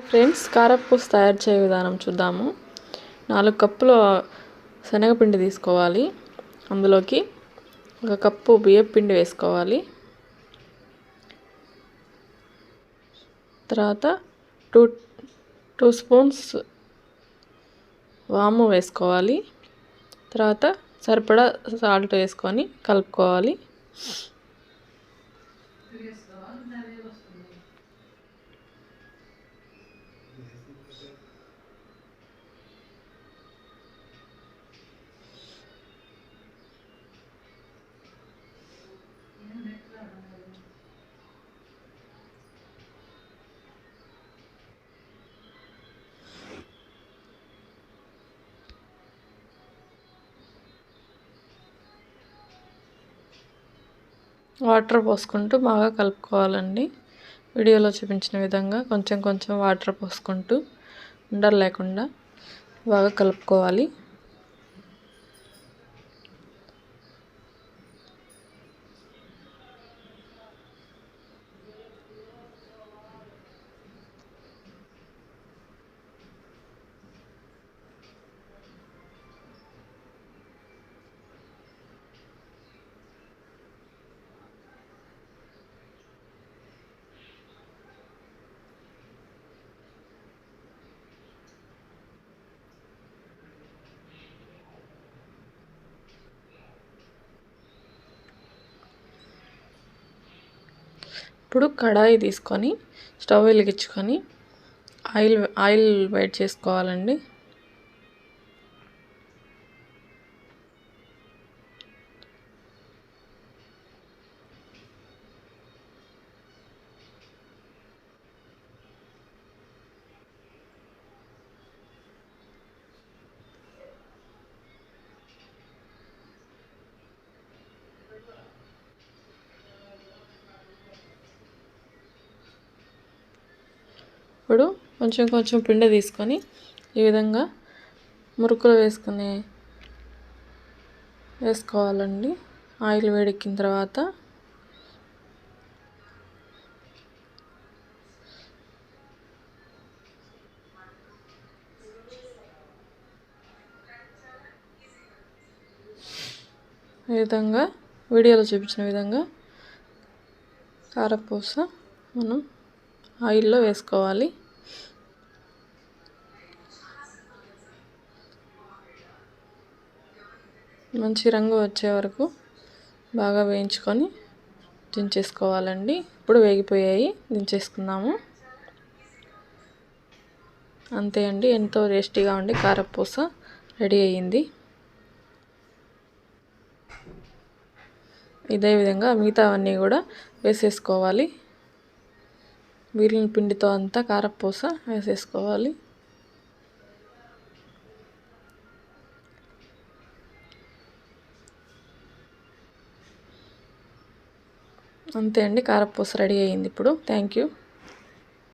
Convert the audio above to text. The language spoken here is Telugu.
ఫ్రెండ్స్ కారపూస తయారు చేయ విధానం చూద్దాము. నాలుగు కప్పుల శనగపిండి తీసుకోవాలి. అందులోకి ఒక కప్పు బియ్యం పిండి వేసుకోవాలి. తర్వాత టూ టూ స్పూన్స్ వాము వేసుకోవాలి. తర్వాత సరిపడా సాల్ట్ వేసుకొని కలుపుకోవాలి. వాటర్ పోసుకుంటూ బాగా కలుపుకోవాలండి. వీడియోలో చూపించిన విధంగా కొంచెం కొంచెం వాటర్ పోసుకుంటూ. ఉండలు లేకుండా బాగా కలుపుకోవాలి. ఇప్పుడు కడాయి తీసుకొని స్టవ్ వెలిగించుకొని ఆయిల్ ఆయిల్ వేడి చేసుకోవాలండి. ఇప్పుడు కొంచెం కొంచెం పిండి తీసుకొని ఈ విధంగా మురుకులు వేసుకుని వేసుకోవాలండి. ఆయిల్ వేడెక్కిన తర్వాత ఈ విధంగా వీడియోలో చూపించిన విధంగా కారపూస మనం ఆయిల్లో వేసుకోవాలి. మంచి రంగు వచ్చే వరకు బాగా వేయించుకొని దించేసుకోవాలండి. ఇప్పుడు వేగిపోయాయి. దించేసుకుందాము. అంతే అండి. ఎంతో టేస్టీగా ఉండి కారపూస రెడీ అయ్యింది. ఇదే విధంగా మిగతావన్నీ కూడా వేసేసుకోవాలి. మిగిలిన పిండితో అంతా కారపూస వేసేసుకోవాలి. అంతే అండి కారపూస రెడీ అయ్యింది ఇప్పుడు. Thank you